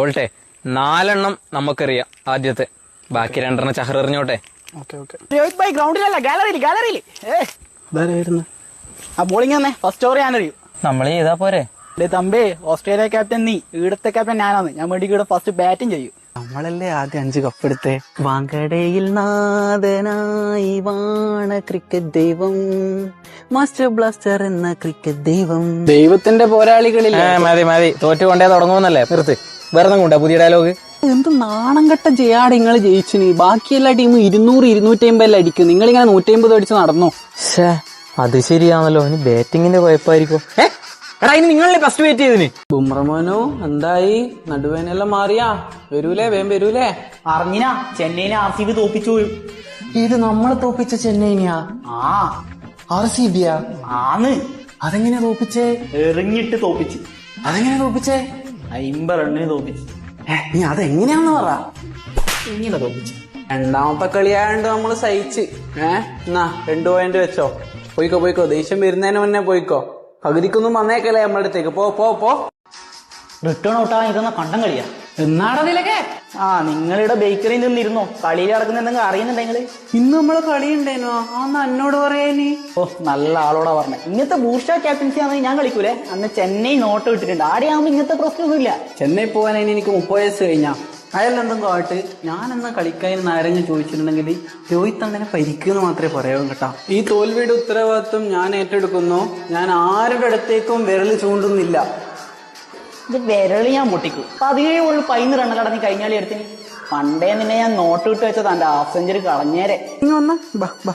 ബോൾട്ടെ നാലെണ്ണം നമുക്കറിയാം ആദ്യത്തെ. ബാക്കി രണ്ടെണ്ണം ചഹർ എറിഞ്ഞോട്ടെ ഓക്കെ ഓക്കെ. രോഹിത് ഭായ് ഗ്രൗണ്ടിലല്ല ഗാലറിയിൽ ഗാലറിയിൽ ആ ബോളിംഗ് തന്നെ ഫസ്റ്റ് ഓവർ ഞാനറിയൂ നമ്മൾ ചെയ്താ പോരെ. തമ്പേ ഓസ്ട്രേലിയ ക്യാപ്റ്റൻ നീ ഈടത്തെ ക്യാപ്റ്റൻ ഞാനാണ് ഞാൻ വേണ്ടി ഫസ്റ്റ് ബാറ്റിംഗ് ചെയ്യും. നമ്മളല്ലേ ആദ്യം അഞ്ച് കപ്പെടുത്തേ വാങ്കടയിൽ നാഥനായി വാണ ക്രിക്കറ്റ് ദൈവം. മാസ്റ്റർ ബ്ലാസ്റ്റർ എന്ന ക്രിക്കറ്റ് ദൈവം. ദൈവത്തിന്റെ പോരാളികളിൽ. മതി മതി. തോറ്റു കൊണ്ടേ തുടങ്ങുമെന്നല്ലേ? നിർത്ത്. വേറെ കൊണ്ടാ പുതിയ ഡയലോഗ് എന്ത് നാണം കെട്ട ജയാട് നിങ്ങൾ ജയിച്ചിന്. ബാക്കിയെല്ലാ ടീമും ഇരുന്നൂറ് ഇരുന്നൂറ്റി അമ്പതിൽ അടിക്കും. നിങ്ങൾ ഇങ്ങനെ നൂറ്റി അമ്പത് അടിച്ച് നടന്നോ? അത് ശരിയാണല്ലോ. ഇനി ബാറ്റിങ്ങിന്റെ കുഴപ്പമായിരിക്കും. എടാ ഇനി നിങ്ങളല്ലേ ഫസ്റ്റ് വെയിറ്റ് ചെയ്തിന് ബുംറമോനു എന്തായി? നടുവേനെല്ലാം മാറിയാ? വരൂലേ വേം വരൂലേ? അറിഞ്ഞിനാ ചെന്നൈനെ ആർ സി ബി തോപ്പിച്ചു. പോയി. ഇത് നമ്മളെ തോപ്പിച്ച ചെന്നൈനിയാ? ആ. ആർ സി ബിയാ? ആന്ന്. അതെങ്ങനെയാ തോപ്പിച്ചേ? എറിഞ്ഞിട്ട് തോപ്പിച്ച്. അതെങ്ങനെയാ തോപ്പിച്ചേ? അയിമ്പ റണ്ണിന് തോപ്പിച്ച്. ഏ, നീ അതെങ്ങനെയാന്ന് പറ. ഇങ്ങനെ തോപ്പിച്ചു? രണ്ടാമത്തെ കളിയായോണ്ട് നമ്മൾ സഹിച്ച്. ഏ എന്നാ രണ്ടു പോയിന്റ് വെച്ചോ. പോയിക്കോ പോയിക്കോ. ദേഷ്യം വരുന്നതിന് മുന്നേ പോയിക്കോ. പകുതിക്കൊന്നും വന്നേക്കല്ലേ നമ്മുടെ അടുത്തേക്ക്. പോ പോ പോ. റിട്ടേൺ ഔട്ടാ ഇതൊന്ന കണ്ടം കളിയാ. എന്നാടതിലൊക്കെ ആ നിങ്ങളുടെ ബേക്കറിയിൽ നിന്നിരുന്നോ? കളിയിൽ നടക്കുന്ന എന്തെങ്കിലും അറിയുന്നുണ്ടെങ്കിൽ ഇന്ന് നമ്മൾ കളിയുണ്ടേനോ ആ എന്നോട് പറയാനി ഓ നല്ല ആളോടാ പറഞ്ഞത് ഇങ്ങനത്തെ ബൂർഷ ക്യാപ്റ്റൻസി ആണെങ്കിൽ ഞാൻ കളിക്കൂലേ? അന്ന് ചെന്നൈ നോട്ട് വിട്ടിട്ടുണ്ട് ആടെയാകുമ്പോ ഇങ്ങനത്തെ പ്രശ്നമൊന്നുമില്ല. ചെന്നൈ പോകാനായി എനിക്ക് മുപ്പത് വയസ്സ് കഴിഞ്ഞാ. എന്തെങ്കിലും ആയിട്ട് ഞാനെന്നാ കളിക്കാൻ ആരെങ്കിലും ചോദിച്ചിട്ടുണ്ടെങ്കിൽ രോഹിത് അങ്ങനെ പരിക്കുന്ന് മാത്രമേ പറയാവൂ കേട്ടോ. ഈ തോൽവിയുടെ ഉത്തരവാദിത്വം ഞാൻ ഏറ്റെടുക്കുന്നു. ഞാൻ ആരുടെ അടുത്തേക്കും വിരൽ ചൂണ്ടുന്നില്ല. ഇത് വിരൽ ഞാൻ പൊട്ടിക്കും പതിനേഴ് ഉള്ളു പൈന്ന് റണ്ണ് കടന്ന് കഴിഞ്ഞാൽ എടുത്തിന്. പണ്ടേ നിന്നെ ഞാൻ നോട്ട് വിട്ട് വെച്ചത് എന്റെ ഹാഫ് സെഞ്ചുറി കളഞ്ഞേരെ. വന്നാ.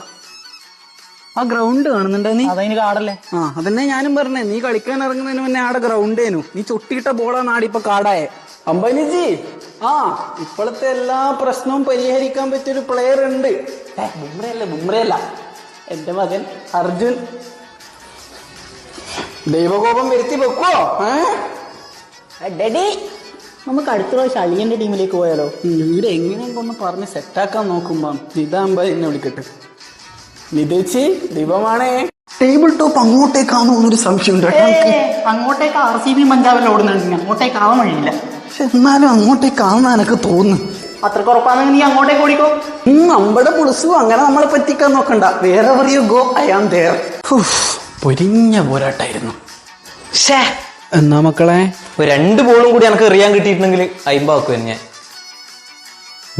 ആ ഗ്രൗണ്ട് കാണുന്നുണ്ടോ നീ? അതിന് കാടല്ലേ? ആ അതന്നെ ഞാനും പറഞ്ഞേ. നീ കളിക്കാൻ ഇറങ്ങുന്നതിന് മുന്നേ ആടെ ഗ്രൗണ്ടേനു നീ ചൊട്ടിയിട്ട ബോളാണ് ആടെ ഇപ്പൊ കാടായെ. അംബാനിജി ആ ഇപ്പോഴത്തെ എല്ലാ പ്രശ്നവും പരിഹരിക്കാൻ പറ്റിയൊരു പ്ലെയർ ഉണ്ട്. ബുംറയല്ല ബുംറയല്ല എന്റെ മകൻ അർജുൻ. ദൈവകോപം വരുത്തി വെക്കോ ഡെഡി നമുക്ക് അടുത്ത പ്രാവശ്യം അളിയന്റെ ടീമിലേക്ക് പോയാലോ? ഇവിടെ എങ്ങനെയൊക്കെ ഒന്ന് പറഞ്ഞ് സെറ്റാക്കാൻ നോക്കുമ്പോ നിതാമ്പ എന്നെ വിളിക്കട്ടെ. നിതേച്ചി ദീപമാണേ ടേബിൾ ടോപ്പ് അങ്ങോട്ടേക്കാണോ എന്നൊരു സംശയം. അങ്ങോട്ടേക്ക് ആർ സി ബി പഞ്ചാബിൽ ഓടുന്നുണ്ട് അങ്ങോട്ടേക്ക് ആവാൻ വഴിയില്ല. പക്ഷെ എന്നാലും അങ്ങോട്ടേക്ക് ആണെന്ന് എനിക്ക് തോന്നുന്നു. അത്രയ്ക്ക് ഉറപ്പാണെങ്കിൽ നീ അങ്ങോട്ടേക്ക് ഓടിക്കോ? നമ്മുടെ പുളിസു അങ്ങനെ നമ്മളെ പറ്റിക്കാൻ നോക്കണ്ട. വേറെ പറയൂ ഗോ ഐ ആം ദേർ പൊരിഞ്ഞ പോരാട്ടായിരുന്നു. എന്നാ മക്കളെ? രണ്ട് ബോളും കൂടി എനിക്ക് എറിയാൻ കിട്ടിയിട്ടുണ്ടെങ്കിൽ അയിമ്പാക്കുവാൻ ഞാൻ.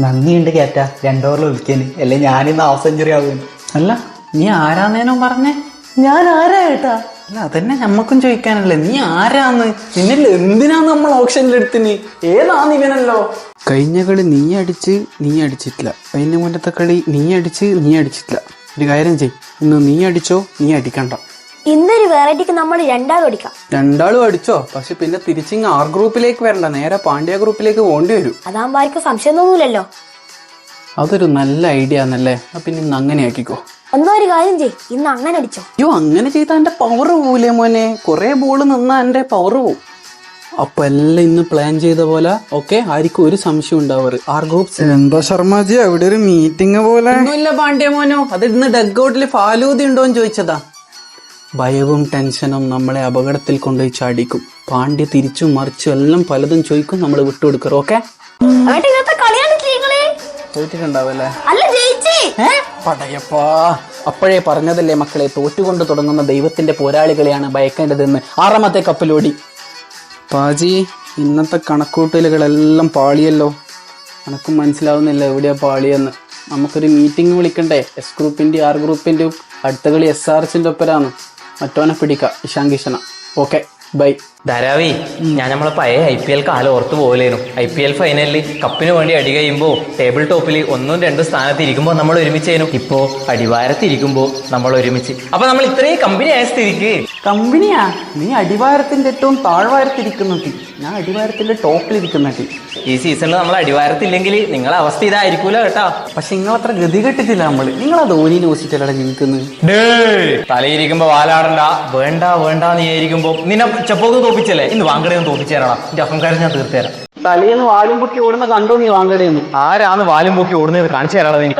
നന്ദിയുണ്ട് കേറ്റ. രണ്ടോറിൽ വിളിക്കാന്. അല്ലെ ഞാനിന്ന് ഹാഫ് സെഞ്ചുറി ആകും അല്ല നീ ആരാന്നേനോ പറഞ്ഞേ? ഞാൻ ആരാ ഏട്ടാ? അല്ല അതന്നെ നമ്മക്കും ചോദിക്കാനല്ലേ. നീ ആരാന്ന്? നിന്നിൽ എന്തിനാ നമ്മൾ ഓപ്ഷനിൽ എടുത്തിന്? ഏതാന്ന് ഇവനല്ലോ? കഴിഞ്ഞ കളി നീ അടിച്ച് നീ അടിച്ചിട്ടില്ല. കഴിഞ്ഞ മുന്നത്തെ കളി നീ അടിച്ച് നീ അടിച്ചിട്ടില്ല. ഒരു കാര്യം ചെയ് ഇന്ന് നീ അടിച്ചോ നീ അടിക്കണ്ട. ഇന്നൊരു വെറൈറ്റിക്ക് നമ്മൾ രണ്ടാളും അടിക്കാം. രണ്ടാളും അടിച്ചോ? പക്ഷെ പിന്നെ തിരിച്ചിങ് ആർ ഗ്രൂപ്പിലേക്ക് വരണ്ട. നേരെ പാണ്ഡ്യ ഗ്രൂപ്പിലേക്ക് പോകേണ്ടി വരും. അതാകുമ്പോ ആർക്കും സംശയം തോന്നൂലല്ലോ അതൊരു നല്ല ഐഡിയ ആണല്ലേ? അപ്പൊ പിന്നെ ഇന്ന് അങ്ങനെ ആക്കിക്കോ എന്നാ ഒരു കാര്യം ചെയ് ഇന്ന് അങ്ങനെ അടിച്ചോ. അയ്യോ അങ്ങനെ ചെയ്താൽ എന്റെ പവർ പോവില്ലേ മോനെ. കുറെ ബോൾ നിന്നാ എന്റെ പവർ പോവും. അപ്പൊ എല്ലാം ഇന്ന് പ്ലാൻ ചെയ്ത പോലെ ഓക്കെ ആർക്കും ഒരു സംശയം ഉണ്ടാവാറ് ആർ ഗ്രൂപ്പ് എന്താ ശർമ്മജി അവിടെ ഒരു മീറ്റിംഗ് പോലെ? ഒന്നുമില്ല പാണ്ഡ്യ മോനോ. അത് ഇന്ന് ഡഗ്ഔട്ടിൽ ഫാലൂതി ഉണ്ടോ എന്ന് ചോദിച്ചതാ. ഭയവും ടെൻഷനും നമ്മളെ അപകടത്തിൽ കൊണ്ടുപോയി ചാടിക്കും. പാണ്ഡ്യ തിരിച്ചും മറിച്ചും എല്ലാം പലതും ചോദിക്കും നമ്മൾ വിട്ടുകൊടുക്കറോ ഓക്കെ? കളിയാണ് തോറ്റിട്ടുണ്ടാവല്ലേ? അല്ല ജയിച്ചേ. പടയപ്പാ. അപ്പോഴേ പറഞ്ഞതല്ലേ മക്കളെ തോറ്റുകൊണ്ട് തുടങ്ങുന്ന ദൈവത്തിന്റെ പോരാളികളെയാണ് ഭയക്കേണ്ടതെന്ന്. ആറാമത്തെ കപ്പിലോടി പാജി ഇന്നത്തെ കണക്കൂട്ടലുകളെല്ലാം പാളിയല്ലോ. എനക്കും മനസ്സിലാവുന്നില്ല എവിടെയാ പാളിയെന്ന്. നമുക്കൊരു മീറ്റിംഗ് വിളിക്കണ്ടേ? എസ് ഗ്രൂപ്പിന്റെ ആർ ഗ്രൂപ്പിന്റെയും അടുത്ത കളി എസ് ആർ എസിന്റെ ഒപ്പരാണ്. മറ്റോനെ പിടിക്കാം ഇഷാങ്കിഷന കിഷന ഓക്കെ ബൈ. ധാരാവി ഞാൻ നമ്മളെ പഴയ ഐ പി എൽ കാലം ഓർത്ത് പോകലേനു ഐ പി എൽ ഫൈനലിൽ കപ്പിന് വേണ്ടി അടി കഴിയുമ്പോൾ ടേബിൾ ടോപ്പിൽ ഒന്നും രണ്ടും സ്ഥാനത്ത് ഇരിക്കുമ്പോൾ നമ്മൾ ഒരുമിച്ചേനു. ഇപ്പോ അടിവാരത്തിരിക്കുമ്പോൾ നമ്മൾ ഒരുമിച്ച്. അപ്പൊ നമ്മൾ ഇത്രയും കമ്പനി ആയ സ്ഥിതിക്ക്. കമ്പനിയാ? നീ അടിവാരത്തിന്റെ ഏറ്റവും താഴ്വാരത്തിരിക്കുന്ന ടീം. ഞാൻ അടിവാരത്തിന്റെ ടോപ്പിലിരിക്കുന്ന ടീം. ഈ സീസണിൽ നമ്മൾ അടിവാരത്തില്ലെങ്കിൽ നിങ്ങളെ അവസ്ഥ ഇതായിരിക്കൂല കേട്ടോ. പക്ഷെ നിങ്ങൾ അത്ര ഗതി കെട്ടിട്ടില്ല നമ്മൾ നിങ്ങൾ ആ ധോനിനെ വെച്ചിട്ടല്ലേ നിൽക്കുന്നത് തലയിരിക്കുമ്പോ വാലാടണ്ട. വേണ്ട വേണ്ട നീ ആയിരിക്കുമ്പോ നിന്നെ ചെപ്പോക്ക് തോപ്പിച്ചല്ലേ? ഇന്ന് വാങ്കടയൊന്ന് തോപ്പിച്ചേരാടാ. എന്റെ അഹങ്കാരം ഞാൻ തീർത്തേരാം. തലേന്ന് വാലും പൊക്കി ഓടുന്ന കണ്ടോ നീ വാങ്കടയെന്ന് ആരാന്ന് വാലും പൊക്കി ഓടുന്നത് കാണിച്ചു തരാടാ നീ.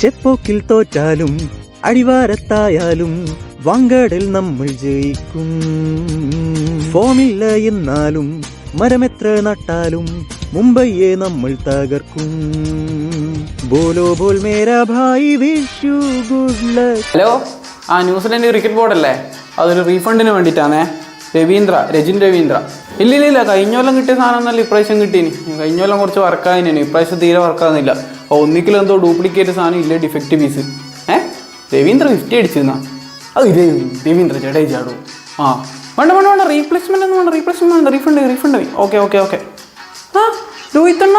ചെപ്പോക്കിൽ തോറ്റാലും അടിവാരത്തായാലും വങ്കടൽ നമ്മൾ ജയിക്കും. ഫോമില്ല എന്നാലും മരമെത്ര നട്ടാലും മുംബൈയെ നമ്മൾ തകർക്കും. ബോലോ ബോൾ മേരാ ഭായി വിഷു ഗുഡ് ഹലോ ആ ന്യൂസിലൻഡ് ക്രിക്കറ്റ് ബോർഡല്ലേ? അതൊരു റീഫണ്ടിന് വേണ്ടിയിട്ടാണേ. രവീന്ദ്ര രജിൻ രവീന്ദ്ര. ഇല്ല ഇല്ല ഇല്ല കഴിഞ്ഞ കൊല്ലം കിട്ടിയ സാധനം എന്നല്ല ഇപ്രാവശ്യം കിട്ടീനി. കഴിഞ്ഞ കൊല്ലം കുറച്ച് വർക്കാതിന് ഇപ്രാവശ്യം തീരെ വർക്കാകുന്നില്ല ഒന്നിക്കലും എന്തോ ഡ്യൂപ്ലിക്കേറ്റ് സാധനം ഇല്ലേ ഡിഫക്റ്റ് പീസ് ഏ? രവീന്ദ്ര ഫിഫ്റ്റി അടിച്ചിരുന്നാ? അത് ഇതേ രവീന്ദ്ര ജഡേജാടോ ആ. വേണ്ട വേണ്ട വേണ്ട റീപ്ലേസ്മെന്റ് ഒന്നും വേണ്ട റീപ്ലേസ്മെന്റ് വേണ്ട refund refund okay okay okay ആ രോഹിത്തണ്ണ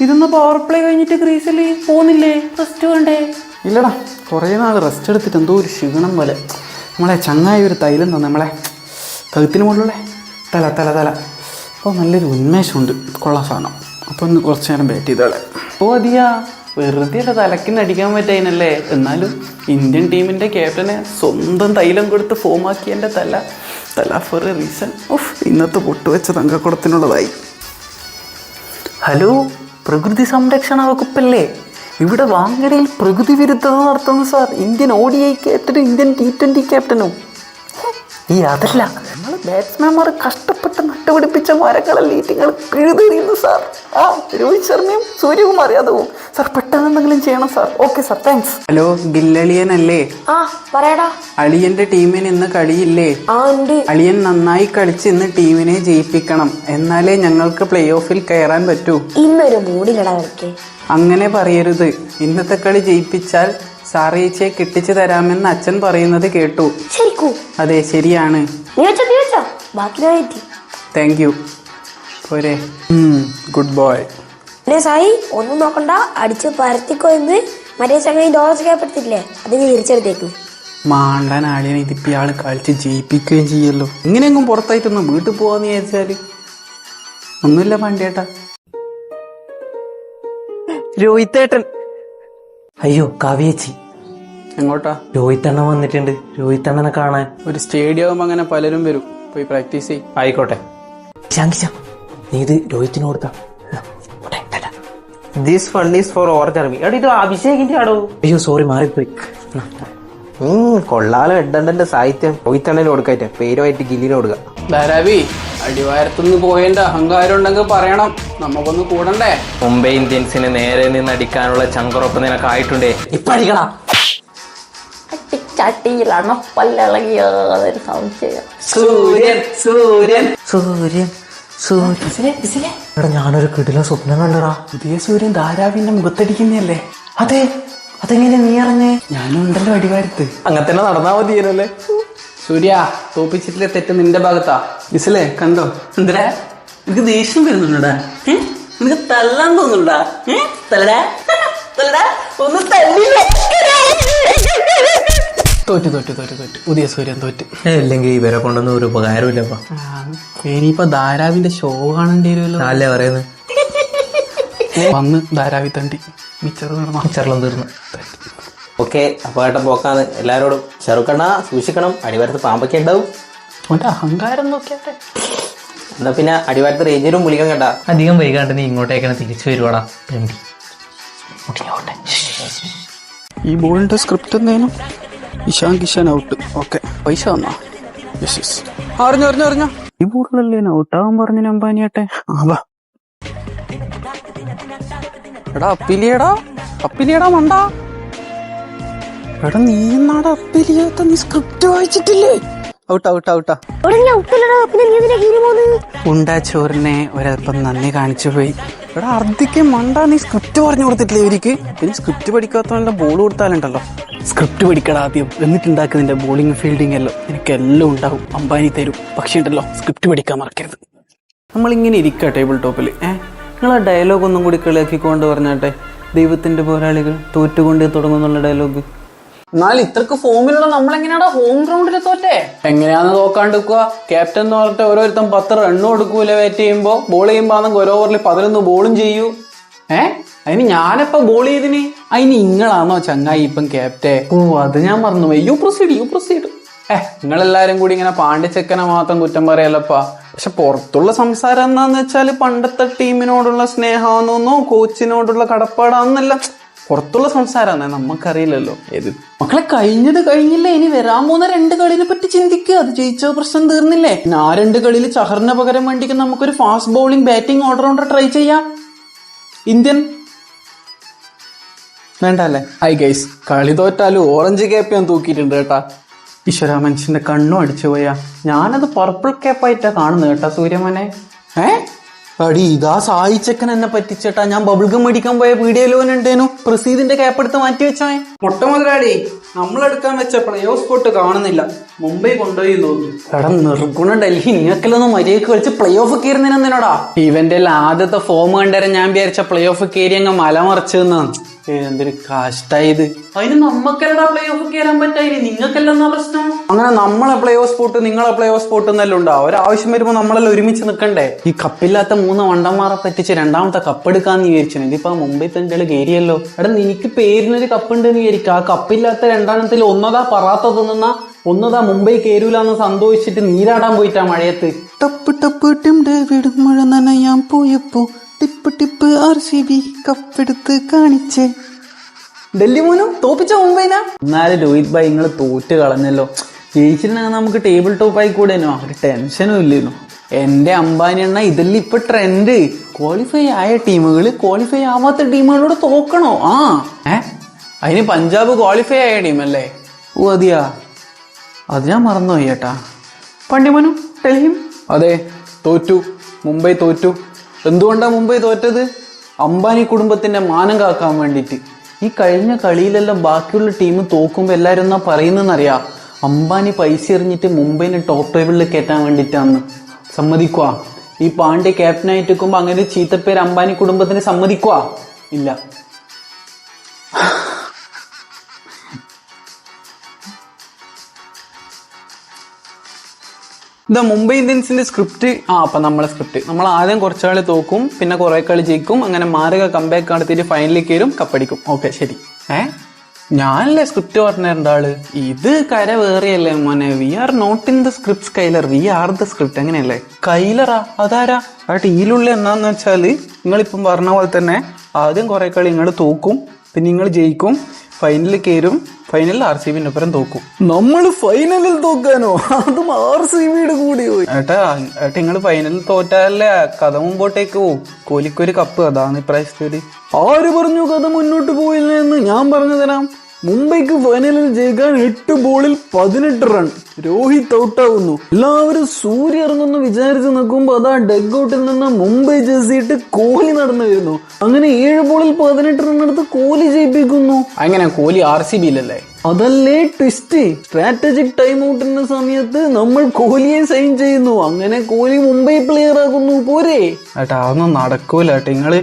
ഇതൊന്ന് പവർ പ്ലേ കഴിഞ്ഞിട്ട് ക്രീസിൽ പോകുന്നില്ലേ റെസ്റ്റ് വേണ്ടേ? ഇല്ലടാ കുറേ നാൾ റെസ്റ്റ് എടുത്തിട്ട് എന്തോ ഒരു ക്ഷീണം പോലെ. നമ്മളെ ചങ്ങായ ഒരു തൈലം തന്നെ നമ്മളെ കഴുത്തിന് മുകളിലുള്ള തല തല തല. അപ്പോൾ നല്ലൊരു ഉന്മേഷമുണ്ട്. കൊള്ളാം സാധനം. അപ്പോൾ ഒന്ന് കുറച്ച് നേരം ബാറ്റ് ചെയ്തോളെ. ഓ അതിയാ വെറുതെ അല്ല തലക്കിനടിക്കാൻ അടിക്കാൻ പറ്റായിനല്ലേ? എന്നാലും ഇന്ത്യൻ ടീമിന്റെ ക്യാപ്റ്റനെ സ്വന്തം തൈലം കൊടുത്ത് ഫോമാക്കിയതിന്റെ തല തല ഫോർ എ റീസൺ ഓഫ് ഇന്നത്തെ പൊട്ടുവെച്ച തങ്കക്കുടത്തിനുള്ളതായി. ഹലോ പ്രകൃതി സംരക്ഷണ വകുപ്പല്ലേ? ഇവിടെ വാങ്കടയിൽ പ്രകൃതി വിരുദ്ധത നടത്തുന്നു sir Indian O D I ക്യാപ്റ്റനും ഇന്ത്യൻ ടി ട്വന്റി ക്യാപ്റ്റനും ഈ അതല്ല ബാറ്റ്സ്മാൻമാർ കഷ്ടപ്പെട്ട് നട്ടുപിടിപ്പിച്ച മരങ്ങളല്ലേ നിങ്ങൾ പിഴുതെറിയുന്നു സാർ ആ രോഹിത് ശർമ്മയും സൂര്യകുമാർ യാദവും. സാർ പെട്ടെന്ന് എന്തെങ്കിലും ചെയ്യണം sir okay sir thanks hello ഗില്ലളിയനല്ലേ ആ പറയടാ. അളിയന്റെ ടീമിന് ഇന്ന് കളിയില്ലേ? ആ ഉണ്ട്. അളിയൻ നന്നായി കളിച്ച് ഇന്ന് ടീമിനെ ജയിപ്പിക്കണം. എന്നാലേ ഞങ്ങൾക്ക് പ്ലേ ഓഫിൽ കയറാൻ പറ്റൂ. ഇന്നൊരു മൂടിലടാ കളിക്ക്. അങ്ങനെ പറയരുത്. ഇന്നത്തെ കളി ജയിപ്പിച്ചാൽ സാറേച്ചിയെ കിട്ടിച്ചു തരാമെന്ന് അച്ഛൻ പറയുന്നത് കേട്ടു. ശരിക്കൂ. അതെ ശരിയാണ്. നീ വെച്ചോ നീ വെച്ചോ ബാക്കി ഞാൻ താങ്ക് യു പോരെ. ഗുഡ് ബോയ് അല്ലേ സായി ഒന്നും നോക്കണ്ട. അടിച്ച് പരത്തിക്കോ എന്ന് മറ്റേ ചങ്ങനെ ഡോളസ് ക്യാപ്പെടുത്തില്ലേ അത് നീ തിരിച്ചെടുത്തേക്ക്. മാണ്ടാൻ ആളിനെ ഇതിപ്പോ ഇയാൾ കളിച്ച് ജയിപ്പിക്കുകയും ചെയ്യല്ലോ. ഇങ്ങനെയെങ്കിലും പുറത്തായിട്ടൊന്നും വീട്ടിൽ പോവാന്ന് വിചാരിച്ചാൽ. ഒന്നുമില്ല പണ്ടേട്ടാ രോഹിത്തേട്ടൻ. അയ്യോ കാവ്യേച്ചി. എങ്ങോട്ടാ? രോഹിത്തണ്ണൻ വന്നിട്ടുണ്ട്. രോഹിത്തണ്ണനെ കാണാൻ. ഒരു സ്റ്റേഡിയം അങ്ങനെ പലരും വരും. പോയി പ്രാക്ടീസ് ചെയ്. ആയിക്കോട്ടെ. ശാങ്കിച്ച നീ ഇത് രോഹിത്തിന് കൊടുക്കാം. This fund is for our army എടാ ഇത് അഭിഷേകിന്റെ ആടോ അയ്യോ സോറി മാറിപ്പോയി. കൊള്ളാലോ എഡണ്ടന്റെ സാഹിത്യം. പോയിത്തണ്ണന് കൊടുക്കട്ടെ പേരുമായിട്ട് ഗില്ലിന് കൊടുക്കുക ധാരാവി അടിവാരത്തുനിന്ന് പോയതിന്റെ അഹങ്കാരം ഉണ്ടെങ്കിൽ പറയണം. നമുക്കൊന്ന് കൂടണ്ടേ? മുംബൈ ഇന്ത്യൻസിന് നേരെ നിന്ന് അടിക്കാനുള്ള ചങ്കുറപ്പ് നിനക്കായിട്ടുണ്ടേ. ഇപ്പൊ അടിക്കടാ ചട്ടിയിലാണ് പല്ലിളകിയാതൊരു സംശയം. സൂര്യൻ സൂര്യൻ. സൂര്യൻ സൂര്യൻ. എടാ ഞാനൊരു കിടില സ്വപ്നം കണ്ടടാ. പുതിയ സൂര്യൻ ധാരാവിന്റെ മുഖത്തടിക്കുന്നല്ലേ അതെ അതെങ്ങനെ നീ അറിഞ്ഞേ? ഞാനും ഉണ്ടല്ലോ അടിവാരത്ത്. അങ്ങനെ തന്നെ നടന്നാ മതിയല്ലേ സൂര്യ തോപ്പിച്ചിട്ടിലെ തെറ്റ് നിന്റെ ഭാഗത്താ. മിസിലേ കണ്ടോ? എന്തിനാ? നിനക്ക് ദേഷ്യം വരുന്നുണ്ടാ നിനക്ക് തല്ലാൻ തോന്നുന്നുണ്ടാ തല്ലടാ. തല്ലടാ. ഒന്ന് തല്ലില്ലേ? തോറ്റ് തോറ്റ് തോറ്റ് തോറ്റ്. പുതിയ സൂര്യൻ തോറ്റ്. അല്ലെങ്കിൽ ഇവരെ കൊണ്ടൊന്നും ഒരു ഉപകാരമില്ലപ്പാ ഇനിയിപ്പോ ധാരാവിന്റെ ഷോ കാണേണ്ടി വരുമല്ലോ. അല്ലേ പറയുന്നത് വന്ന് ധാരാവി തണ്ടി. മിച്ചർ തീർന്നു മിച്ചറിലും തീർന്നു. ഓക്കെ അപ്പൊ ഏട്ടൻ പോക്കാന്ന് എല്ലാരോടും ചെറുക്കണ്ണ സൂക്ഷിക്കണം. അടിവാരത്ത് പാമ്പൊക്കെ ഉണ്ടാവും. അഹങ്കാരം നോക്കിയാട്ടെ. എന്നാ പിന്നെ അടിവാരത്ത് റേഞ്ചറും വിളിക്കാൻ കേട്ടാ. അധികം വൈകാണ്ട് നീ ഇങ്ങോട്ടേക്കാണ് തിരിച്ചു വരുവാടാ. ഈ ബോളിന്റെ സ്ക്രിപ്റ്റ് എന്തേനും? ഇഷാൻ കിഷാൻ ഔട്ട് ഓക്കെ പൈസ വന്നോ യെസ് യെസ് അറിഞ്ഞു അറിഞ്ഞു അറിഞ്ഞു? ഈ ബോളിലല്ലേ ഔട്ടാവാൻ പറഞ്ഞു അമ്പാനിയാട്ടെ ആ വാ. എടാ അപ്പിലിയടാ. അപ്പിലിയടാ മണ്ട. എടാ നീ എന്നാടാ അപ്പിലിയാത്ത നീ സ്ക്രിപ്റ്റ് വായിച്ചിട്ടില്ലേ ഔട്ട് ഔട്ട് ഔട്ടാ ഉണ്ടാ ചോറിനെ ഒരല്പം നന്ദി കാണിച്ചു പോയി. എടാ അർദ്ധിക്ക് മണ്ട നീ സ്ക്രിപ്റ്റ് പറഞ്ഞു കൊടുത്തിട്ടില്ലേ ഇവർക്ക്? പിന്നെ സ്ക്രിപ്റ്റ് പഠിക്കാത്തവനെല്ലാം ബോൾ കൊടുത്താലുണ്ടല്ലോ. സ്ക്രിപ്റ്റ് പഠിക്കണം ആദ്യം. എന്നിട്ടുണ്ടാക്കുന്നതിന്റെ ബോളിംഗ് ഫീൽഡിംഗ് എല്ലാം എനിക്ക് എല്ലാം ഉണ്ടാവും. അമ്പാനി തരും. പക്ഷേ ഉണ്ടല്ലോ സ്ക്രിപ്റ്റ് പഠിക്കാൻ മറക്കരുത്. നമ്മളിങ്ങനെ ഇരിക്കുക ടേബിൾ ടോപ്പിൽ ഏഹ് നിങ്ങൾ ആ ഡയലോഗ് ഒന്നും കൂടി കളിയാക്കിക്കൊണ്ട് പറഞ്ഞാട്ടെ? ദൈവത്തിന്റെ പോരാളികൾ തോറ്റുകൊണ്ട് തുടങ്ങുന്നുള്ള ഡയലോഗ് എന്നാൽ ഇത്രക്ക് ഫോമിലുള്ള നമ്മളെങ്ങനെയാടാ ഹോം ഗ്രൗണ്ടിൽ തോറ്റേ? എങ്ങനെയാന്ന് നോക്കാണ്ടിരിക്കുക ക്യാപ്റ്റൻ എന്ന് പറഞ്ഞിട്ട് ഓരോരുത്തൻ പത്ത് റണ്ണും കൊടുക്കൂല ബാറ്റ് ചെയ്യുമ്പോ. ബോൾ ചെയ്യുമ്പോൾ ആണെങ്കിൽ ഒരു ഓവറിൽ പതിനൊന്ന് ബോളും ചെയ്യൂ. ഏ? അതിന് ഞാനിപ്പോ ബോൾ ചെയ്തിന്? അതിന് ഇങ്ങളാണോ ചങ്ങായി ഇപ്പം ക്യാപ്റ്റേ ഓ അത് ഞാൻ മറന്നു യു പ്രൊസീഡ് യു പ്രൊസീഡ് ഏഹ് നിങ്ങളെല്ലാരും കൂടി ഇങ്ങനെ പാണ്ഡ്യച്ചക്കനെ മാത്രം കുറ്റം പറയല്ലപ്പാ പക്ഷെ പുറത്തുള്ള സംസാരം എന്താന്ന് വെച്ചാൽ പണ്ടത്തെ ടീമിനോടുള്ള സ്നേഹമാണോന്നോ കോച്ചിനോടുള്ള കടപ്പാടാന്നല്ല. പുറത്തുള്ള സംസാരമാണ് നമുക്കറിയില്ലല്ലോ ഏത്? മക്കളെ കഴിഞ്ഞത് കഴിഞ്ഞില്ലേ? ഇനി വരാൻ പോകുന്ന രണ്ട് കളിനെ പറ്റി ചിന്തിക്കുക അത് ജയിച്ച പ്രശ്നം തീർന്നില്ലേ? ആ രണ്ട് കളിയിൽ ചഹറിന് പകരം വേണ്ടിക്ക് നമുക്കൊരു fast bowling batting allrounder try ചെയ്യാം. ഇന്ത്യൻ? വേണ്ട അല്ലേ ഹൈ ഗൈസ് കളി തോറ്റാലും ഓറഞ്ച് ക്യാപ്പ് ഞാൻ തൂക്കിയിട്ടുണ്ട് കേട്ടാ. ഈശ്വര മനുഷ്യന്റെ കണ്ണും അടിച്ചു പോയാ ഞാനത് പർപ്പിൾ ക്യാപ്പായിട്ടാ കാണുന്നത് കേട്ടാ സൂര്യമനെ. ഏ? അടി ഇതാ സായിച്ചക്കൻ എന്നെ പറ്റിച്ചേട്ടാ. ഞാൻ ബബിൾ ഗം മേടിക്കാൻ പോയ വീഡിയോയിൽ ഉണ്ടേനു പ്രസീദിന്റെ ക്യാപ്പ് എടുത്ത് മാറ്റി വെച്ചോ മുട്ട മുതലാളി നമ്മളെടുക്കാൻ വെച്ച പ്ലേ ഓഫ് സ്പോട്ട് കാണുന്നില്ല. മുംബൈ കൊണ്ടുപോയി തോന്നുന്നു. എടാ നിർഗുണ ഡൽഹി നിങ്ങൾക്കെല്ലാം മര്യാദയ്ക്ക് കളിച്ച് പ്ലേ ഓഫ് കയറുന്നതിനെന്തിനോടാ ഇവന്റെ ആദ്യത്തെ ഫോം കണ്ടേരം ഞാൻ വിചാരിച്ച പ്ലേ ഓഫ് കയറി അങ്ങ് മലമറിച്ചു എന്നാണ് എന്തൊരു കാഷ്ടായത് അതിന് നമ്മക്കല്ലടാ പ്ലേ ഓഫ് കയറാൻ പറ്റായി നിങ്ങൾക്കെല്ലാം പ്രശ്നം? അങ്ങനെ നമ്മളെ പ്ലേ ഓഫ് സ്പോട്ട് നിങ്ങളെ പ്ലേ ഓഫ് സ്പോട്ട് എന്നെല്ലാം ഉണ്ടാവും ഒരാവശ്യം വരുമ്പോൾ നമ്മളെല്ലാം ഒരുമിച്ച് നിൽക്കണ്ടേ ഈ കപ്പില്ലാത്ത മൂന്ന് വണ്ടന്മാരെ പറ്റിച്ച് രണ്ടാമത്തെ കപ്പ് എടുക്കാന്ന് വിചാരിച്ചു ഇതിപ്പോ മുംബൈ തന്നെ കയറിയല്ലോ എടാ നിനക്ക് പേരിനൊരു കപ്പ് ഉണ്ട് വിചാരിക്കും. ആ കപ്പില്ലാത്ത രണ്ടെണ്ണത്തിൽ ഒന്നതാ പറാത്തത് നിന്ന ഒന്നതാ മുംബൈ കേരൂലെന്ന് സന്തോഷിച്ചിട്ട് നീരാടാൻ പോയിട്ടാ മഴയത്ത്. ടപ്പ് ടപ്പ് ഡേവിഡ് മഴ നനയാൻ പോയപ്പോ tip tip R C B കപ്പെടുത്ത് കാണിച്ചേ. ഡൽഹി മോനും തോപ്പിച്ച മുംബൈനാ? എന്നാലും രോഹിത് ഭായ് നിങ്ങൾ തോറ്റ് കളഞ്ഞല്ലോ. ജയിച്ചിട്ടുണ്ടെങ്കിൽ നമുക്ക് ടേബിൾ ടോപ്പ് ആയി കൂടെനോ? ഒരു ടെൻഷനും ഇല്ലേനു? എന്റെ അംബാനി എണ്ണ ഇതല്ലേ ഇപ്പൊ ട്രെൻഡ്. ക്വാളിഫൈ ആയ ടീമുകൾ ക്വാളിഫൈ ആവാത്ത ടീമുകളോട് തോക്കണോ? ആ. ഏ? അതിന് പഞ്ചാബ് ക്വാളിഫൈ ആയ ടീം അല്ലേ? ഓ അതിയാ. അത് ഞാൻ മറന്നുപോയി ഏട്ടാ. പണ്ടിമനു ഡൽഹിയും അതെ തോറ്റു. മുംബൈ തോറ്റു. എന്തുകൊണ്ടാ മുംബൈ തോറ്റത്? അംബാനി കുടുംബത്തിന്റെ മാനം കാക്കാൻ വേണ്ടിയിട്ട്. ഈ കഴിഞ്ഞ കളിയിലെല്ലാം ബാക്കിയുള്ള ടീം തോക്കുമ്പോൾ എല്ലാവരും എന്നാ പറയുന്നതെന്നറിയാം? അംബാനി പൈസ എറിഞ്ഞിട്ട് മുംബൈനെ ടോപ്പ് ടേബിളിൽ കയറ്റാൻ വേണ്ടിയിട്ടാന്ന്. സമ്മതിക്കുക ഈ പാണ്ഡ്യ ക്യാപ്റ്റനായിട്ട് നിൽക്കുമ്പോൾ അങ്ങനെ ചീത്തപ്പേര് അംബാനി കുടുംബത്തിന് സമ്മതിക്കുക ഇല്ല. ഇതാ മുംബൈ ഇന്ത്യൻസിന്റെ സ്ക്രിപ്റ്റ് ആ അപ്പൊ നമ്മളെ സ്ക്രിപ്റ്റ് നമ്മൾ ആദ്യം കുറച്ച് കളി തോക്കും പിന്നെ കുറെ കളി ജയിക്കും അങ്ങനെ മാറുക കമ്പാക്ക് നടത്തിയിട്ട് ഫൈനലിൽ കയറും കപ്പടിക്കും. ഓക്കെ ശരി. ഏ? ഞാനല്ലേ സ്ക്രിപ്റ്റ് പറഞ്ഞിരുന്ന ആൾ? ഇത് കര വേറെയല്ലേ മോനെ? We are not in the script Kyler. We are the script അങ്ങനെയല്ലേ കൈലറാ? അതാരാ? ആ ടീലുള്ള എന്താന്ന് വെച്ചാൽ നിങ്ങളിപ്പം പറഞ്ഞ പോലെ തന്നെ ആദ്യം കുറെ കളി നിങ്ങൾ തോക്കും പിന്നെ നിങ്ങൾ ജയിക്കും ഫൈനലിൽ കയറും. ഫൈനലിൽ ആർ സി ബിന്റെ ഒപ്പം തോക്കും. നമ്മൾ ഫൈനലിൽ തോക്കാനോ? അതും ആർ സി ബിയുടെ കൂടി പോയി. ഏട്ടാ ഏട്ടാ നിങ്ങൾ ഫൈനലിൽ തോറ്റാലല്ലേ കഥ മുമ്പോട്ടേക്ക് പോകും കോഹ്ലിക്കൊരു കപ്പ് അതാണ് ഇപ്രാവശ്യത്തെ ആര് പറഞ്ഞു കഥ മുന്നോട്ട് പോയില്ല എന്ന് ഞാൻ പറഞ്ഞു തരാം. മുംബൈക്ക് ഫൈനലിൽ ജയിക്കാൻ എട്ട് ബോളിൽ പതിനെട്ട് റൺ രോഹിത് ഔട്ടാവുന്നു എല്ലാവരും സൂര്യ ഇറങ്ങുന്നു വിചാരിച്ച് നിൽക്കുമ്പോൾ അതാ ഡെഗ് ഔട്ടിൽ നിന്ന് മുംബൈ ജേഴ്സിയിട്ട് കോഹ്ലി നടന്നു വരുന്നു. അങ്ങനെ ഏഴ് ബോളിൽ പതിനെട്ട് റൺ എടുത്ത് കോഹ്ലി ജയിപ്പിക്കുന്നു. അങ്ങനെ കോഹ്ലി ആർ സി ബിയിലല്ലേ അതല്ലേ ട്വിസ്റ്റ് സ്ട്രാറ്റജിക് ടൈം ഔട്ടിന്റെ സമയത്ത് നമ്മൾ കോഹ്ലിയെ സൈൻ ചെയ്യുന്നു. അങ്ങനെ കോഹ്ലി മുംബൈ പ്ലെയർ ആകുന്നു പോരെ? ഏട്ടാ അതൊന്നും നടക്കൂല ഏട്ടാ. നിങ്ങൾ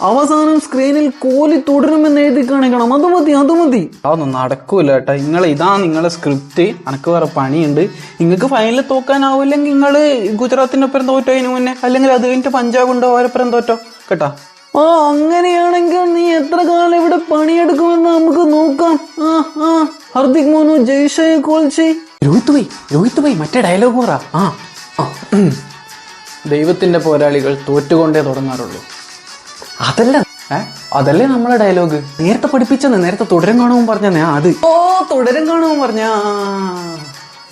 അവസാനം സ്ക്രീനിൽ കോലി തുടരുമെന്ന് എഴുതി കാണിക്കണം. അത് മതി അത് മതി. അതൊന്നും നടക്കൂല കേട്ടോ. നിങ്ങൾ ഇതാ നിങ്ങളെ സ്ക്രിപ്റ്റ് അനക്ക് വേറെ പണിയുണ്ട്. നിങ്ങൾക്ക് ഫൈനലിൽ തോക്കാനാവില്ലെങ്കിൽ നിങ്ങൾ ഗുജറാത്തിന്റെ ഒപ്പം തോറ്റോ അതിന് മുന്നേ? അല്ലെങ്കിൽ അത് കഴിഞ്ഞിട്ട് പഞ്ചാബ് ഉണ്ടോ അവരൊപ്പം തോറ്റോ? കേട്ടാ. ആ അങ്ങനെയാണെങ്കിൽ നീ എത്ര കാലം ഇവിടെ പണിയെടുക്കുമെന്ന് നമുക്ക് നോക്കാം. ആ ആ. ഹർദിക് മോനു ജയ്ഷയെ കോൾ ചെയ് രോഹിത് ഭായ് രോഹിത് ഭായ് മറ്റേ ഡയലോഗ് പറ. ആ ആ, ദൈവത്തിന്റെ പോരാളികൾ തോറ്റുകൊണ്ടേ തുടങ്ങാറുള്ളൂ. അതല്ല. അതല്ലേ നമ്മളെ ഡയലോഗ് നേരത്തെ പഠിപ്പിച്ചെന്ന് നേരത്തെ തുടരും കാണുമ്പോൾ പറഞ്ഞേ അത്. ഓ തുടരും കാണുമ്പോൾ പറഞ്ഞ.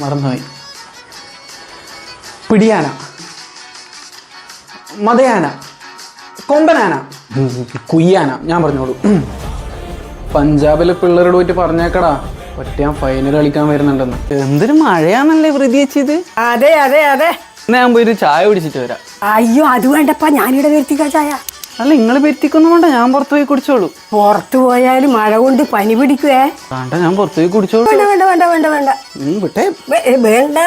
മറന്നുപോയി. പിടിയാന. മതയാന. കൊമ്പനാന. കുയ്യാന. ഞാൻ പറഞ്ഞോളൂ. പഞ്ചാബിലെ പിള്ളേരോട് പോയിട്ട് പറഞ്ഞേക്കടാ. ഒറ്റ ഫൈനൽ കളിക്കാൻ വരുന്നുണ്ടെന്ന്. എന്തൊരു മഴയാണല്ലേ പ്രതീക്ഷിച്ചത് അതെ അതെ അതെ. എന്നാ ഞാൻ പോയി ഒരു ചായ കുടിച്ചിട്ട് വരാം. അയ്യോ അത് വേണ്ടപ്പാ. ഞാനിവിടെ വരുത്തിക്കാ ചായ. അല്ല നിങ്ങൾ പെരുത്തിക്കൊന്നും വേണ്ട ഞാൻ പുറത്തു പോയി കുടിച്ചോളൂ. പുറത്തു പോയാലും മഴ കൊണ്ട് പനി പിടിക്കുവേ? വേണ്ട ഞാൻ പുറത്തു പോയി കുടിച്ചോളൂ. വേണ്ട വേണ്ട വേണ്ട വേണ്ട വേണ്ട. നീ വിട്ടേ. വേ- വേണ്ട.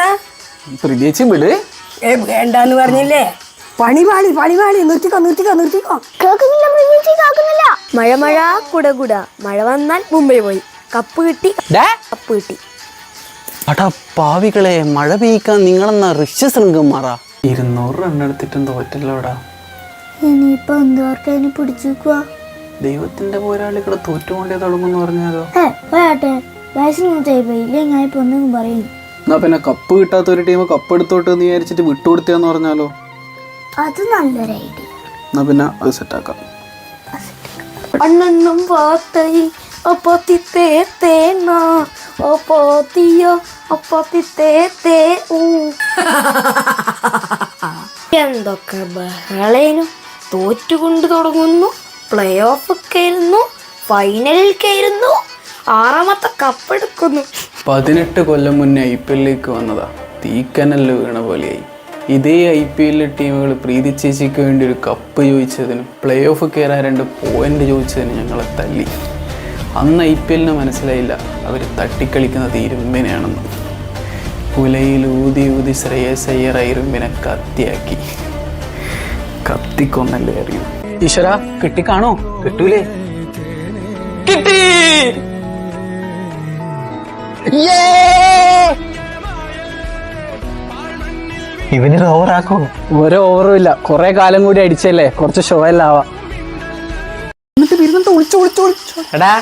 പ്രതീക്ഷ വിട്. ഏ വേണ്ടെന്ന് പറഞ്ഞില്ലേ? പണിപാളി പണിപാളി പണി പാളി നിർത്തിക്കോ നിർത്തിക്കോ നിർത്തിക്കോ. കേൾക്കുന്നില്ല കേൾക്കുന്നില്ല. മഴ മഴ കുട കുട. മഴ വന്നാൽ മുംബൈ പോയി. കപ്പ് കിട്ടി ഡാ. കപ്പ് കിട്ടി. അടാ പാവികളെ മഴ പെയ്യിക്കാൻ നിങ്ങളെന്നാ ഋഷ്യശൃംഗന്മാറാ ഇരുന്നൂറ് റൺ എടുത്തിട്ടും തോറ്റല്ലോടാ ഇനിയിപ്പോ പിടിച്ചേക്കുക ദൈവത്തിന്റെ പോരാളികൾ തോറ്റുകൊണ്ടേ തുടങ്ങുമെന്ന് പറഞ്ഞാലോ? ഏ വയസ്സിന് ഞാൻ ഇപ്പൊ ഒന്നും പറയും എന്നാ പിന്നെ കപ്പ് കിട്ടാത്ത ഒരു ടീം കപ്പ് എടുത്തോട്ട് എന്ന് വിചാരിച്ചിട്ട് വിട്ടുകൊടുത്തേന്ന് പറഞ്ഞാലോ? അത് നല്ലൊരു ഐഡിയ. എന്നാ പിന്നെ അത് സെറ്റാക്കാം. അണ്ണനും പാത്തൈ ഒപ്പത്തി തേ തേനോ ഒപ്പത്തിയോ ഒപ്പത്തി തേ തേ ഊ. എന്തൊക്കെ ബഹളേനു. തോറ്റുകൊണ്ട് തുടങ്ങുന്നു. പ്ലേ ഓഫ് കയറുന്നു ഫൈനലിൽ കയറുന്നു ആറാമത്തെ കപ്പെടുക്കുന്നു. പതിനെട്ട് കൊല്ലം മുന്നേ ഐ പി എല്ലിലേക്ക് വന്നതാ. തീക്കനൽ വീണ പോലെയായി. ഇതേ ഐ പി എല്ലിലെ ടീമുകൾ പ്രീതി ചേച്ചിക്ക് വേണ്ടി ഒരു കപ്പ് ചോദിച്ചതിനും പ്ലേ ഓഫ് കയറാൻ രണ്ട് പോയിന്റ് ചോദിച്ചതിനും ഞങ്ങളെ തല്ലി. അന്ന് ഐ പി എല്ലിന് മനസ്സിലായില്ല. അവർ തട്ടിക്കളിക്കുന്നത് ഇരുമ്പിനെയാണെന്ന് പുലയിൽ ഊതി ഊതി ശ്രേയസ് അയ്യർ ഇരുമ്പിനെ കത്തിയാക്കി. കത്തിക്കൊന്നല്ലേ അറിയൂ. ഈശ്വര കിട്ടിക്കാണോ? കിട്ടൂലേ? കിട്ടി! ഇവന് ഓവറാക്കോ ഒരു ഓവറും ഇല്ല. കുറെ കാലം കൂടി അടിച്ചല്ലേ? കുറച്ച് ഷോ എല്ലാം ആവാം. എന്നിട്ട് വരുന്നുണ്ട് ഒളിച്ചു ഒളിച്ചു ഒളിച്ചു? എടാ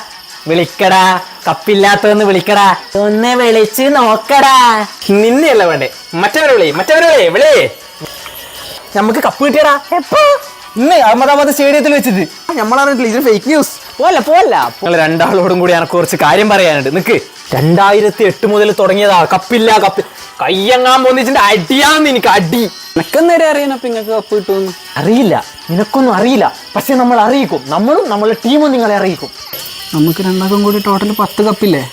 വിളിക്കടാ. കപ്പില്ലാത്തതെന്ന് വിളിക്കടാ. ഒന്ന് വിളിച്ച് നോക്കടാ. നിന്നെയല്ല വേണ്ടേ? മറ്റവരെ വിളി മറ്റവരെ വിളി വിളി. നമുക്ക് കപ്പ് കിട്ടിയടാ. എപ്പോ? ഇന്ന് അഹമ്മദാബാദ് സ്റ്റേഡിയത്തിൽ വെച്ചിട്ട്. നമ്മളറിഞ്ഞിട്ടില്ല ഇത് ഫേക്ക് ന്യൂസ് പോല പോല നിങ്ങൾ രണ്ടാളോടും കൂടി എനക്ക് കുറച്ച് കാര്യം പറയാനുണ്ട്. നിക്ക്. രണ്ടായിരത്തി എട്ട് മുതൽ തുടങ്ങിയതാ. കപ്പില്ല കപ്പ് കയ്യങ്ങാൻ പോന്നിച്ചിട്ട് അടിയാന്ന് എനിക്ക് അടി. നിനക്കെന്നേരെ അറിയാനപ്പ നിങ്ങൾക്ക് കപ്പ് കിട്ടുമെന്ന് അറിയില്ല. നിനക്കൊന്നും അറിയില്ല. പക്ഷെ നമ്മൾ അറിയിക്കും. നമ്മളും നമ്മളെ ടീമും നിങ്ങളെ അറിയിക്കും. നമുക്ക് രണ്ടാക്കും കൂടി ടോട്ടൽ പത്ത് കപ്പില്ലേ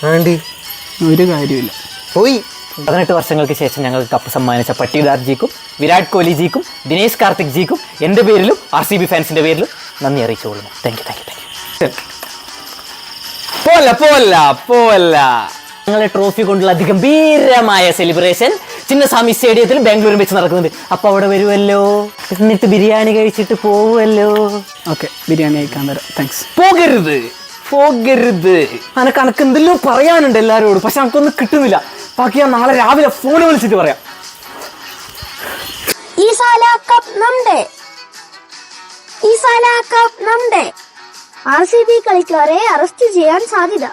ഒരു കാര്യമില്ല പോയി. പതിനെട്ട് വർഷങ്ങൾക്ക് ശേഷം ഞങ്ങൾക്ക് കപ്പ് സമ്മാനിച്ച പട്ടിദാർജിക്കും വിരാട് കോഹ്ലിജിക്കും ദിനേശ് കാർത്തിക് ജിക്കും എന്റെ പേരിലും ആർ സി ബി ഫാൻസിന്റെ പേരിലും നന്ദി അറിയിച്ചുകൊള്ളുന്നു. Thank you thank you thank you പോല്ല പോല്ല പോല്ല. ഞങ്ങളെ ട്രോഫി കൊണ്ടുള്ള അതിഗംഭീരമായ സെലിബ്രേഷൻ ചിന്നസ്വാമി സ്റ്റേഡിയത്തിൽ ബാംഗ്ലൂരിൽ വെച്ച് നടക്കുന്നുണ്ട്. അപ്പോൾ അവിടെ വരുമല്ലോ എന്നിട്ട് ബിരിയാണി കഴിച്ചിട്ട് പോവുമല്ലോ ഓക്കെ ബിരിയാണി കഴിക്കാൻ തരാം താങ്ക്സ് പോകരുത് പോകരുത്. അനക്ക് അനക്ക് എന്തെല്ലോ പറയാനുണ്ട് എല്ലാവരോടും. പക്ഷെ അനക്കൊന്നും കിട്ടുന്നില്ല. ബാക്കി ഞാൻ നാളെ രാവിലെ ഫോൺ വിളിച്ചിട്ട് പറയാം. ഈ സാല കപ്പ് നമ്മുടെ. ഈ സാല കപ്പ് നമ്മുടെ. ആർ സി ബി കളിക്കാരെ അറസ്റ്റ് ചെയ്യാൻ സാധ്യത.